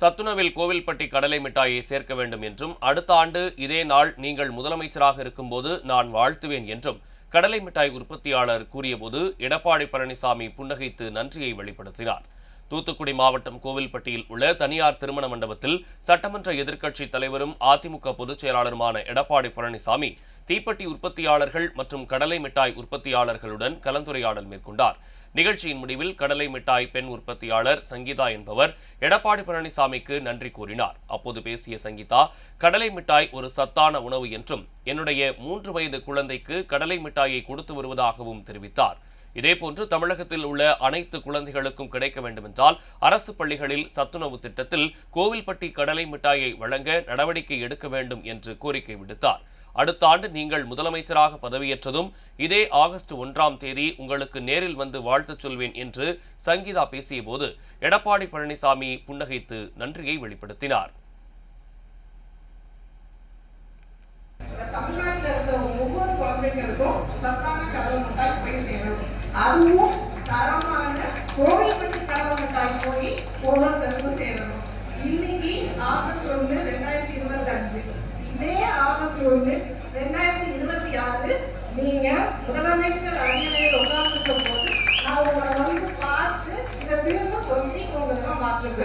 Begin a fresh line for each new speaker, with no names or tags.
சத்துணவில் கோவில்பட்டி கடலை மிட்டாயை சேர்க்க வேண்டும் என்றும் அடுத்த ஆண்டு இதே நாள் நீங்கள் முதலமைச்சராக இருக்கும்போது நான் வாழ்த்துவேன் என்றும் கடலை மிட்டாய் உற்பத்தியாளர் கூறியபோது எடப்பாடி பழனிசாமி புன்னகைத்து நன்றியை வெளிப்படுத்தினார். தூத்துக்குடி மாவட்டம் கோவில்பட்டியில் உள்ள தனியார் திருமண மண்டபத்தில் சட்டமன்ற எதிர்க்கட்சித் தலைவரும் அதிமுக பொதுச் செயலாளருமான எடப்பாடி பழனிசாமி தீப்பெட்டி உற்பத்தியாளர்கள் மற்றும் கடலை மிட்டாய் உற்பத்தியாளர்களுடன் கலந்துரையாடல் மேற்கொண்டார். நிகழ்ச்சியின் முடிவில் கடலை மிட்டாய் பெண் உற்பத்தியாளர் சங்கீதா என்பவர் எடப்பாடி பழனிசாமிக்கு நன்றி கூறினார். அப்போது பேசிய சங்கீதா கடலை மிட்டாய் ஒரு சத்தான உணவு என்றும் என்னுடைய மூன்று வயது குழந்தைக்கு கடலை மிட்டாயை கொடுத்து வருவதாகவும் தெரிவித்தார். இதேபோன்று தமிழகத்தில் உள்ள அனைத்து குழந்தைகளுக்கும் கிடைக்க வேண்டுமென்றால் அரசு பள்ளிகளில் சத்துணவு திட்டத்தில் கோவில்பட்டி கடலை மிட்டாயை வழங்க நடவடிக்கை எடுக்க வேண்டும் என்று கோரிக்கை விடுத்தார். அடுத்த ஆண்டு நீங்கள் முதலமைச்சராக பதவியேற்றதும் இதே ஆகஸ்ட் ஒன்றாம் தேதி உங்களுக்கு நேரில் வந்து வாழ்த்துச் சொல்வேன் என்று சங்கீதா பேசியபோது எடப்பாடி பழனிசாமி புன்னகைத்து நன்றியை வெளிப்படுத்தினார்.
தமிழ்நாட்டில் இருந்த ஒவ்வொரு குழந்தைங்களுக்கும் சத்தான கடல் முட்டாய் போய் சேரணும் அதுவும் தரமான கோழிப்பட்டு கலவரத்தாய் போய் ஒவ்வொருத்தருக்கும் சேரணும். இன்னைக்கு ஆகஸ்ட் ஒன்று ரெண்டாயிரத்தி இருபத்தி அஞ்சு இதே ஆகஸ்ட் ஒன்று ரெண்டாயிரத்தி இருபத்தி ஆறு நீங்க முதலமைச்சர் அரியணையில் உட்கார்ந்துக்கும் போது நான் உங்களை வந்து பார்த்து இதை திரும்ப சொல்லி உங்களுக்கு மாற்றம்